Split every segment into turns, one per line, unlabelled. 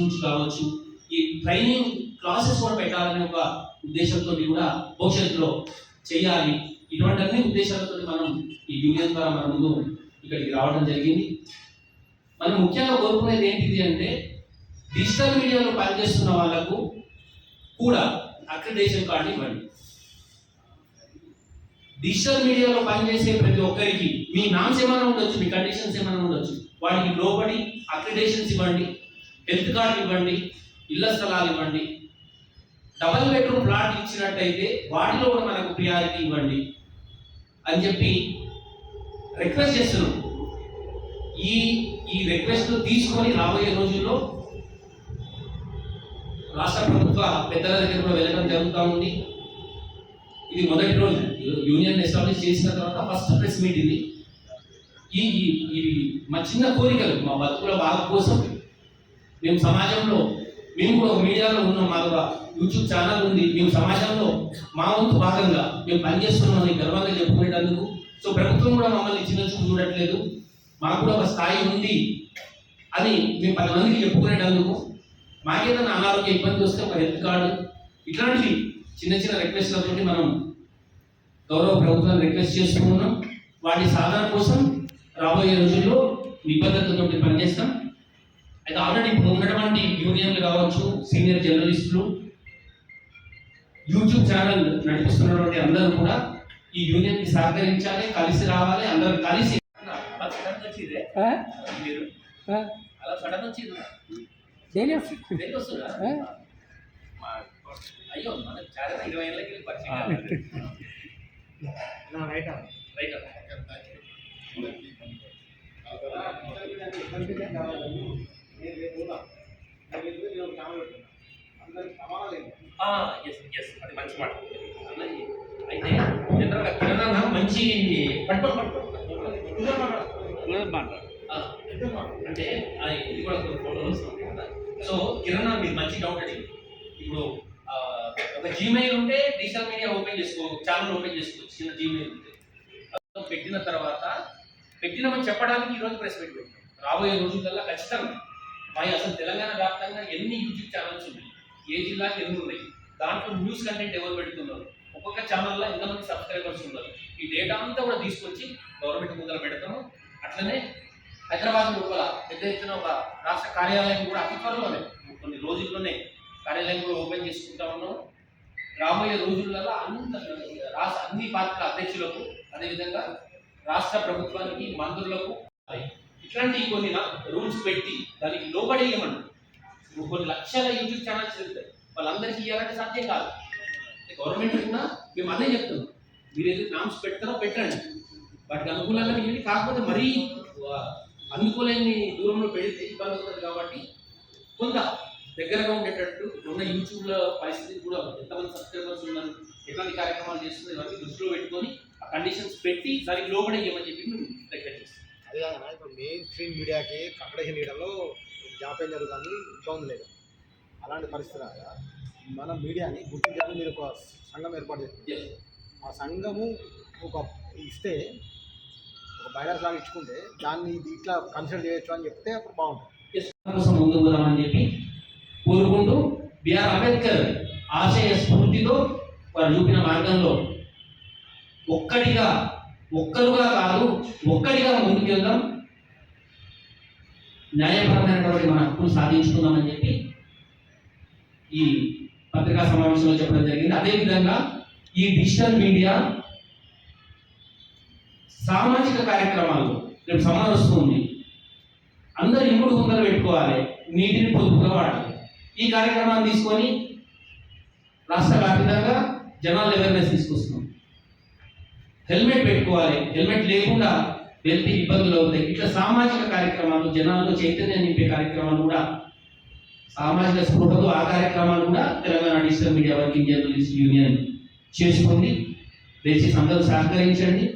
నుంచి కావచ్చు ఈ ట్రైనింగ్ క్లాసెస్ కూడా పెట్టాలనే ఒక ఉద్దేశంతో కూడా భవిష్యత్తులో చేయాలి. ఇటువంటి అన్ని ఉద్దేశాలతో మనం ఈ యూనియన్ ద్వారా మన ముందు ఇక్కడికి రావడం జరిగింది. మనం ముఖ్యంగా కోరుకునేది ఏంటిది అంటే డిజిటల్ మీడియాలో పనిచేస్తున్న వాళ్ళకు కూడా అక్రిడేషన్ కార్డు ఇవ్వండి. డిజిటల్ మీడియాలో పనిచేసే ప్రతి ఒక్కరికి మీ నామ్స్ ఏమైనా ఉండొచ్చు మీ కండిషన్స్ ఏమైనా ఉండొచ్చు వాటికి లోబడి అక్రిడేషన్స్ ఇవ్వండి. హెల్త్ కార్డు ఇవ్వండి ఇళ్ళ స్థలాలు ఇవ్వండి. డబల్ బెడ్రూమ్ ప్లాట్ ఇచ్చినట్టయితే వాటిలో కూడా మనకు ప్రియారిటీ ఇవ్వండి అని చెప్పి రిక్వెస్ట్ చేస్తున్నాం. ఈ ఈ రిక్వెస్ట్ తీసుకొని రాబోయే రోజుల్లో రాష్ట్ర ప్రభుత్వ పెద్దల దగ్గర కూడా వెళ్ళడం జరుగుతూ ఉంది. ఇది మొదటి రోజు. యూనియన్ ఎస్టాబ్లిష్ చేసిన తర్వాత ఫస్ట్ ప్రెస్ మీట్ ఇది. ఈ ఇది మా చిన్న కోరికలు మా బతుకుల బాగు కోసం మేము సమాజంలో మేము కూడా మీడియాలో ఉన్నాం మాకు ఒక యూట్యూబ్ ఛానల్ ఉంది. మేము సమాజంలో మా వంతు భాగంగా మేము పనిచేస్తున్నామని గర్వంగా చెప్పుకునేటందుకు. సో ప్రభుత్వం కూడా మమ్మల్ని చిన్న చూపు చూడట్లేదు. మాకు కూడా ఒక స్థాయి ఉంది అని మేము పది మందికి చెప్పుకునేటందుకు. మాకేదైనా అనారోగ్య ఇబ్బంది వస్తే ఒక హెల్త్ కార్డు. ఇట్లాంటివి చిన్న చిన్న రిక్వెస్ట్లతో మనం గౌరవ ప్రభుత్వాన్ని రిక్వెస్ట్ చేసుకుంటున్నాం వాటి సాధన కోసం రాబోయే రోజుల్లో నిబద్ధతతో పనిచేస్తాం. అయితే ఆల్రెడీ ఇప్పుడు ఉన్నటువంటి యూనియన్లు కావచ్చు సీనియర్ జర్నలిస్టులు యూట్యూబ్ ఛానల్ నడిపిస్తున్నటువంటి అందరూ కూడా ఈ యూనియన్కి సహకరించాలి కలిసి రావాలి అందరూ కలిసి అయ్యో మనకు చాలా ఇరవై ఏళ్ళకి వెళ్ళి పరిచయం కావాలి. రైట్ ఎస్ ఎస్ అది మంచి మాట. అయితే జనరల్గా కిరణ్ అన్న మంచి పట్టుకోండి పట్టుకోండి. ఆ, అంటే ఇది కూడా కొన్ని ఫోటోలు వస్తుంది కదా. సో కిరణ్ మీరు మంచి డౌట్ అడిగి. ఇప్పుడు ఆ, ఒక జీమెయిల్ ఉంటే డిజిటల్ మీడియా ఓపెన్ చేసుకో ఛానల్ ఓపెన్ చేసుకోవచ్చు చిన్న జీమెయిల్ ఉంటే. పెట్టిన తర్వాత పెట్టినామని చెప్పడానికి ఈరోజు ప్రెస్ మీట్ పెట్టాం రాబోయే రోజులల్లా ఖచ్చితంగా పై అసలు తెలంగాణ వ్యాప్తంగా ఎన్ని యూట్యూబ్ ఛానల్స్ ఉన్నాయి? ఏ జిల్లాకి ఎన్ని ఉన్నాయి? దాంట్లో న్యూస్ కంటెంట్ ఎవరు పెడుతున్నారు? ఒక్కొక్క ఛానల్లో ఎంతమంది సబ్స్క్రైబర్స్ ఉన్నారు? ఈ డేటా అంతా కూడా తీసుకొచ్చి గవర్నమెంట్ ముందర పెడతాము. అట్లనే హైదరాబాద్ లోపల పెద్ద ఎత్తున ఒక రాష్ట్ర కార్యాలయం కూడా అతి త్వరలోనే కొన్ని రోజుల్లోనే కార్యాలయం కూడా ఓపెన్ చేసుకుంటా ఉన్నాము. రాబోయే రోజులలో అంత రాష్ట్ర అన్ని పార్టీల అధ్యక్షులకు అదేవిధంగా రాష్ట్ర ప్రభుత్వానికి మంత్రులకు ఇట్లాంటి కొన్ని రూల్స్ పెట్టి దానికి లోబడి ఇవ్వమని కొన్ని లక్షల యూట్యూబ్ ఛానల్స్ ఉంటాయి వాళ్ళందరికీ ఇవ్వాలంటే సాధ్యం కాదు. గవర్నమెంట్ కూడా మేము అదే చెప్తున్నాం. మీరు ఏదైతే నామ్స్ పెడతారో పెట్టండి. వాటికి అనుకూలంగా ఇవ్వండి కాకపోతే మరీ ఆ, దూరంలో పెడితే ఇబ్బంది అవుతుంది కాబట్టి కొంత దగ్గరగా ఉండేటట్టు ఉన్న యూట్యూబ్లో పరిస్థితి కూడా ఎంతమంది సబ్స్క్రైబర్స్ ఉన్నారు ఎట్లాంటి కార్యక్రమాలు చేస్తున్నారు ఇవన్నీ దృష్టిలో పెట్టుకొని ఆ కండిషన్స్ పెట్టి దానికి లోబడి ఇవ్వమని చెప్పి మేము రిక్వెస్ట్ చేస్తాం
మెయిన్ స్ట్రీమ్ మీడియాకి కంపిటీషన్ ఇవ్వడంలో జాప్యం జరుగుతుంది ఇబ్బంది లేదు. అలాంటి పరిస్థితి రాగా మన మీడియాని గుర్తించాలని మీరు ఒక సంఘం ఏర్పాటు
చేస్తుంది
ఆ సంఘము ఒక ఇస్తే ఒక బైలాస్ లాగా ఇచ్చుకుంటే దాన్ని ఇట్లా కన్సిడర్ చేయొచ్చు అని చెప్తే అప్పుడు బాగుంటుంది.
ముందు పోదామని చెప్పి కోరుకుంటూ బిఆర్ అంబేద్కర్ ఆశయ స్ఫూర్తితో వారు చూపిన మార్గంలో ఒక్కటిగా ఒక్కరుగా కాదు ఒక్కటిగా ముందుకు వెళ్దాం న్యాయపరమైనటువంటి మన హక్కును సాధించుకుందామని చెప్పి ఈ పత్రికా సమావేశంలో చెప్పడం జరిగింది. అదేవిధంగా ఈ డిజిటల్ మీడియా సామాజిక కార్యక్రమాలు రేపు సమానం వస్తుంది. అందరు ఇంకుడు ముందర పెట్టుకోవాలి. నీటిని పొదుపుగా వాడాలి. ఈ కార్యక్రమాన్ని తీసుకొని రాష్ట్ర వ్యాప్తంగా జనాలు అవేర్నెస్ తీసుకొస్తున్నాం. హెల్మెట్ పెట్టుకోవాలి. హెల్మెట్ లేకుండా వెళ్తే ఇబ్బందులు అవుతాయి. ఇట్లా సామాజిక కార్యక్రమాలు జనాల్లో చైతన్యం నింపే కార్యక్రమాలు కూడా సామాజిక స్పృహతో ఆ కార్యక్రమాలు కూడా Telangana digital media working journalist union చేసుకుంది. దయచేసి అందరూ సహకరించండి.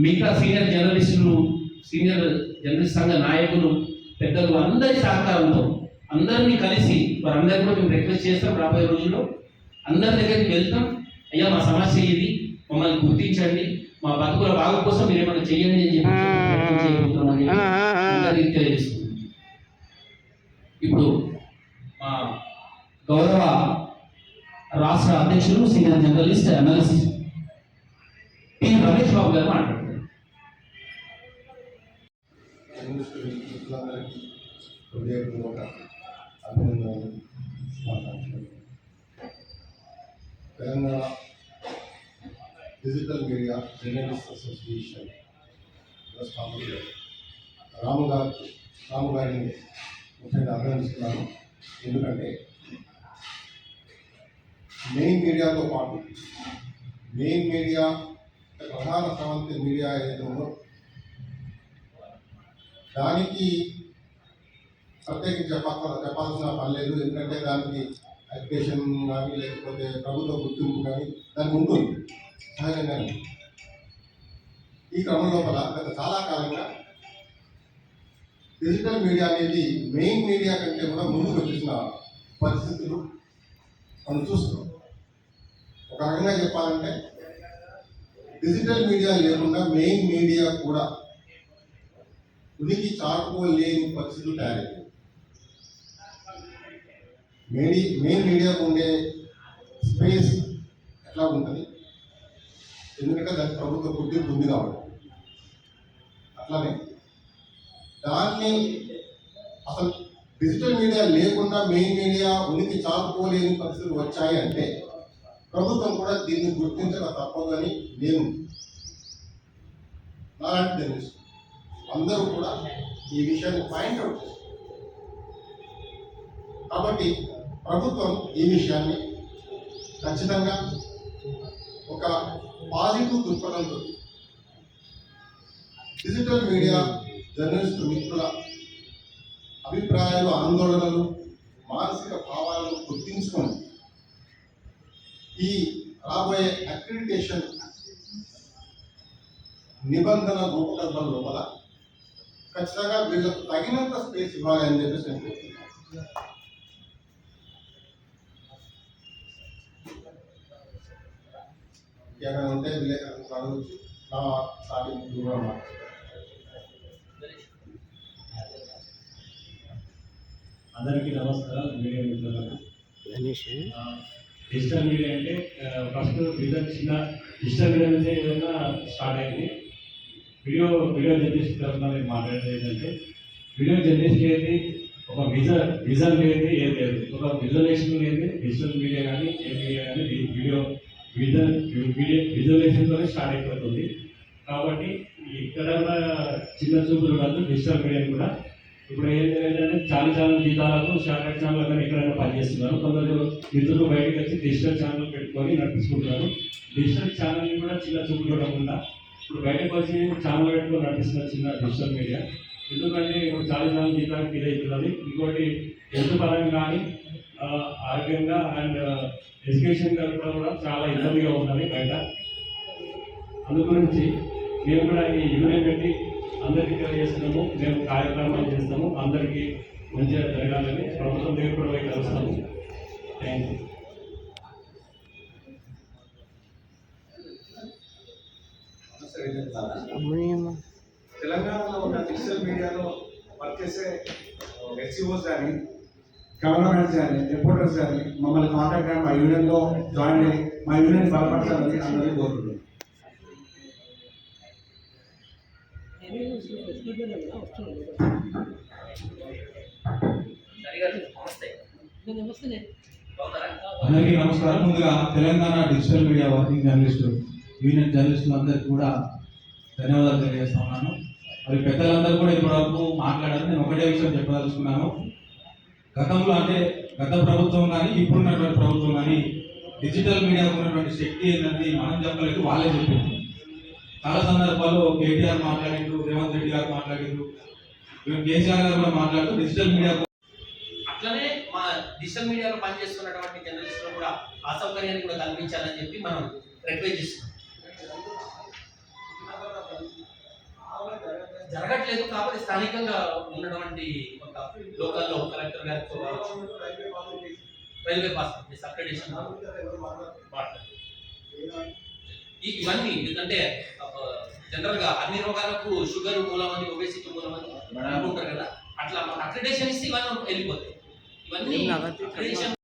మిగతా సీనియర్ జర్నలిస్టులు సీనియర్ జర్నలిస్ట్ సంఘ నాయకులు పెద్దలు అందరి సహకారంతో అందరినీ కలిసి వారందరూ కూడా మేము రిక్వెస్ట్ చేస్తాం రాబోయే రోజుల్లో. అందరి దగ్గరికి వెళ్తాం. అయ్యా మా సమస్య ఇది. మమ్మల్ని గుర్తించండి. మా బతుకుల బాగు కోసం మీరు ఏమైనా చేయండి అని చెప్పి అందరికీ తెలియజేస్తున్నాం ఇప్పుడు మా గౌరవ రాష్ట్ర అధ్యక్షులు senior journalist MLC P Ramesh Babu garu మాట్లాడుతున్నారు.
Telangana digital media journalist association వ్యవస్థాపకులు రాము గారు రాము గారిని ముఖ్యంగా అభినందిస్తున్నాను. ఎందుకంటే మెయిన్ మీడియాతో పాటు మెయిన్ మీడియా ప్రధాన స్రవంతి మీడియా ఏదైతే ఉందో దానికి ప్రత్యేకించి చెప్పాల్సిన చెప్పాల్సిన పని లేదు. ఎందుకంటే దానికి అప్లికేషన్ కానీ లేకపోతే ప్రభుత్వ గుర్తింపు కానీ దానికి ఉంటుంది. ఈ క్రమం లోపల గత చాలా కాలంగా డిజిటల్ మీడియా అనేది మెయిన్ మీడియా కంటే కూడా ముందుకు వచ్చేసిన పరిస్థితులు మనం చూస్తున్నాం. ఒక రకంగా చెప్పాలంటే డిజిటల్ మీడియా లేకుండా మెయిన్ మీడియా కూడా ఉనికి చాటుకోలేని పరిస్థితులు తయారైంది మేడి మెయిన్ మీడియాకు ఉండే స్పేస్ ఎట్లా ఉంటుంది? ఎందుకంటే దానికి ప్రభుత్వ గుర్తింపు ఉంది కాబట్టి. అట్లానే దాన్ని అసలు డిజిటల్ మీడియా లేకుండా మెయిన్ మీడియా ఉనికి చాలుకోలేని పరిస్థితులు వచ్చాయి అంటే ప్రభుత్వం కూడా దీన్ని గుర్తించక తప్పదని నేను నాలాంటి తెలుసు అందరూ కూడా ఈ విషయాన్ని పాయింట్అవుట్ చేస్తారు కాబట్టి ప్రభుత్వం ఈ విషయాన్ని ఖచ్చితంగా ఒక పాజిటివ్ దృక్పథంతో డిజిటల్ మీడియా జర్నలిస్టు మిత్రుల అభిప్రాయాలు ఆందోళనలు మానసిక భావాలను గుర్తించుకొని ఈ రాబోయే అక్రిడిటేషన్ నిబంధన రూపకల్పన లోపల ఖచ్చితంగా వీళ్ళకు తగినంత స్పేస్ ఇవ్వాలి అని చెప్పేసి నేను ఇంకేమైనా ఉంటే విలేకరులకు నా కూడా మాట్లాడతాను.
అందరికీ నమస్కారం. మీడియా మిత్రులకు. డిజిటల్ మీడియా అంటే ఫస్ట్ డిజిటల్ చిన్న డిజిటల్ మీడియా నుంచి ఏదైనా స్టార్ట్ అయింది. వీడియో వీడియో జర్నలిస్ట్ తరఫున నేను మాట్లాడేది ఏంటంటే వీడియో జర్నలిస్ట్ అనేది ఒక విజన్ విజన్ లేదు ఏం లేదు. ఒక విజువలేషన్ లేదు డిజిటల్ మీడియా కానీ ఏ మీడియా కానీ వీడియో విజన్ వీడియో స్టార్ట్ అయిపోతుంది. కాబట్టి ఇక్కడ చిన్న చూపులు కాదు డిజిటల్ మీడియా కూడా. ఇప్పుడు ఏం ఏంటంటే చాలా ఛానల్ జీతాలకు శాటిలైట్ ఛానల్ కానీ ఎక్కడైనా పనిచేస్తున్నారు. కొందరు మిత్రులు బయటకు వచ్చి డిజిటల్ ఛానల్ పెట్టుకొని నడిపించుకుంటున్నారు డిజిటల్ ఛానల్ని కూడా చిన్న చూపులు ఇవ్వకుండా ఇప్పుడు బయటకు వచ్చి ఛానల్ పెట్టుకొని నడిపిస్తున్నారు చిన్న డిజిటల్ మీడియా ఎందుకంటే ఇప్పుడు చాలా ఛానల్ జీతాలకు అవుతున్నది ఇంకోటి హెల్త్ పరంగా కానీ ఆరోగ్యంగా అండ్ ఎడ్యుకేషన్ కూడా కూడా చాలా ఇబ్బందిగా ఉన్నది బయట. అందు గురించి మేము కూడా ఈ యూనియన్ పెట్టి అందరికీ తెలియజేస్తున్నాము. మేము కార్యక్రమాలు చేస్తాము. అందరికీ మంచిగా జరగాలని ప్రభుత్వం దగ్గర కూడా పోయి కలుస్తాము. థ్యాంక్ యూ
తెలంగాణలో ఉన్న డిజిటల్ మీడియాలో వర్క్ చేసే ఎస్సీఓస్ కానీ కెమెరామెన్స్ కానీ రిపోర్టర్స్ కానీ మమ్మల్ని కాంటాక్ట్ అయ్యి మా యూనియన్లో జాయిన్ అయ్యి మా యూనియన్ బలపరచాలని అందరినీ కోరుతున్నాం
అందరికీ నమస్కారం. ముందుగా Telangana digital media working journalist union జర్నలిస్టులు అందరికీ కూడా ధన్యవాదాలు తెలియజేస్తా ఉన్నాను. మరి పెద్దలందరూ కూడా ఇప్పటివరకు మాట్లాడారు. నేను ఒకటే విషయం చెప్పదలుచుకున్నాను. గతంలో అంటే గత ప్రభుత్వం కానీ ఇప్పుడున్నటువంటి ప్రభుత్వం కానీ డిజిటల్ మీడియాకు ఉన్నటువంటి శక్తి ఏంటంటే మనం చెప్పలేదు వాళ్ళే చెప్పింది. చాలా సందర్భాల్లో కేటీఆర్ మాట్లాడిండు రేవంత్ రెడ్డి గారు మాట్లాడిండు కేసీఆర్ గారు కూడా మాట్లాడుతూ డిజిటల్ మీడియా
అట్లనే మా డిజిటల్ మీడియాలో పనిచేస్తున్నటువంటి జర్నలిస్టులు కూడా అసౌకర్యాన్ని కూడా కల్పించాలని చెప్పి మనం రిక్వెస్ట్ చేస్తున్నాం. జరగట్లేదు కాబట్టి స్థానికంగా ఉన్నటువంటి ఒక లోకల్లో కలెక్టర్ గారితో రైల్వే పాస్ అక్రెడిషన్ ఇవన్నీ ఎందుకంటే జనరల్గా అన్ని రోగాలకు షుగర్ మూలమని ఒబేసిటీ మూలమని అనుకుంటారు కదా. అట్లా అక్రిడేషన్ ఇస్తే ఇవన్నీ వెళ్ళిపోతాయి. ఇవన్నీ అక్రిడేషన్